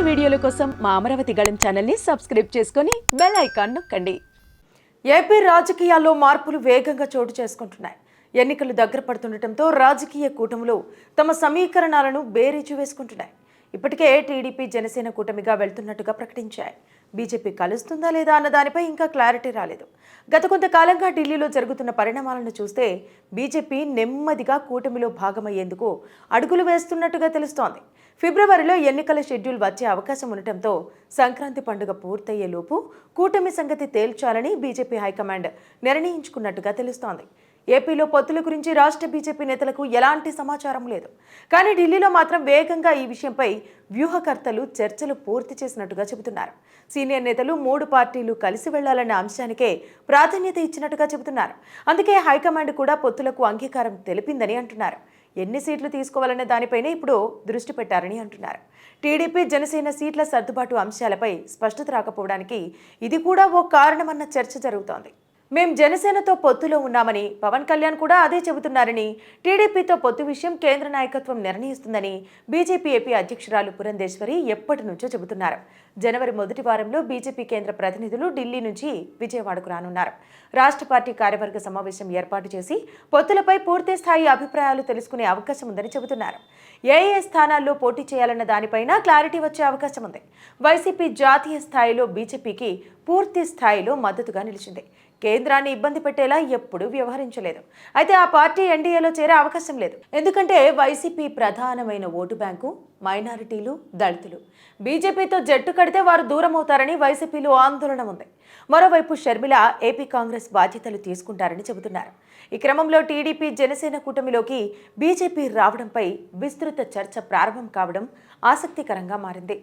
మరిన్ని వీడియోల కోసం మా అమరావతి గళం ఛానల్ని సబ్స్క్రైబ్ చేసుకొని బెల్ ఐకాన్ నొక్కండి. ఏపీ రాజకీయాల్లో మార్పులు వేగంగా చోటు చేసుకుంటున్నాయి. ఎన్నికలు దగ్గర పడుతుండటంతో రాజకీయ కూటములు తమ సమీకరణాలను బేరీచి వేసుకుంటున్నాయి. ఇప్పటికే టీడీపీ జనసేన కూటమిగా వెళ్తున్నట్టుగా ప్రకటించాయి. బీజేపీ కలుస్తుందా లేదా అన్న దానిపై ఇంకా క్లారిటీ రాలేదు. గత కొంతకాలంగా ఢిల్లీలో జరుగుతున్న పరిణామాలను చూస్తే బీజేపీ నెమ్మదిగా కూటమిలో భాగమయ్యేందుకు అడుగులు వేస్తున్నట్టుగా తెలుస్తోంది. ఫిబ్రవరిలో ఎన్నికల షెడ్యూల్ వచ్చే అవకాశం ఉండటంతో సంక్రాంతి పండుగ పూర్తయ్యేలోపు కూటమి సంగతి తేల్చాలని బీజేపీ హైకమాండ్ నిర్ణయించుకున్నట్టుగా తెలుస్తోంది. ఏపీలో పొత్తుల గురించి రాష్ట్ర బీజేపీ నేతలకు ఎలాంటి సమాచారం లేదు. కానీ ఢిల్లీలో మాత్రం వేగంగా ఈ విషయంపై వ్యూహకర్తలు చర్చలు పూర్తి చేసినట్టుగా చెబుతున్నారు. సీనియర్ నేతలు మూడు పార్టీలు కలిసి వెళ్ళాలన్న అంశానికే ప్రాధాన్యత ఇచ్చినట్టుగా చెబుతున్నారు. అందుకే హైకమాండ్ కూడా పొత్తులకు అంగీకారం తెలిపిందని అంటున్నారు. ఎన్ని సీట్లు తీసుకోవాలనే దానిపైనే ఇప్పుడు దృష్టి పెట్టారని అంటున్నారు. టీడీపీ జనసేన సీట్ల సర్దుబాటు అంశాలపై స్పష్టత రాకపోవడానికి ఇది కూడా ఓ కారణమన్న చర్చ జరుగుతోంది. మేం జనసేనతో పొత్తులో ఉన్నామని పవన్ కళ్యాణ్ కూడా అదే చెబుతున్నారని టీడీపీతో పొత్తు విషయం కేంద్ర నాయకత్వం నిర్ణయిస్తుందని బీజేపీ ఏపీ అధ్యక్షురాలు పురంధేశ్వరి ఎప్పటి నుంచో చెబుతున్నారు. జనవరి మొదటి వారంలో బీజేపీ కేంద్ర ప్రతినిధులు ఢిల్లీ నుంచి విజయవాడకు రానున్నారు. రాష్ట్ర పార్టీ కార్యవర్గ సమావేశం ఏర్పాటు చేసి పొత్తులపై పూర్తి స్థాయి అభిప్రాయాలు తెలుసుకునే అవకాశం ఉందని చెబుతున్నారు. ఏ ఏ స్థానాల్లో పోటీ చేయాలన్న దానిపైన క్లారిటీ వచ్చే అవకాశం ఉంది. వైసీపీ జాతీయ స్థాయిలో బీజేపీకి పూర్తి స్థాయిలో మద్దతుగా నిలిచింది. కేంద్రాన్ని ఇబ్బంది పెట్టేలా ఎప్పుడూ వ్యవహరించలేదు. అయితే ఆ పార్టీ ఎన్డీఏలో చేరే అవకాశం లేదు. ఎందుకంటే వైసీపీ ప్రధానమైన ఓటు బ్యాంకు మైనారిటీలు దళితులు. బీజేపీతో జట్టు కడితే వారు దూరం అవుతారని వైసీపీలో ఆందోళన ఉంది. మరోవైపు షర్మిల ఏపీ కాంగ్రెస్ బాధ్యతలు తీసుకుంటారని చెబుతున్నారు. ఈ క్రమంలో టీడీపీ జనసేన కూటమిలోకి బీజేపీ రావడంపై విస్తృత చర్చ ప్రారంభం కావడం ఆసక్తికరంగా మారింది.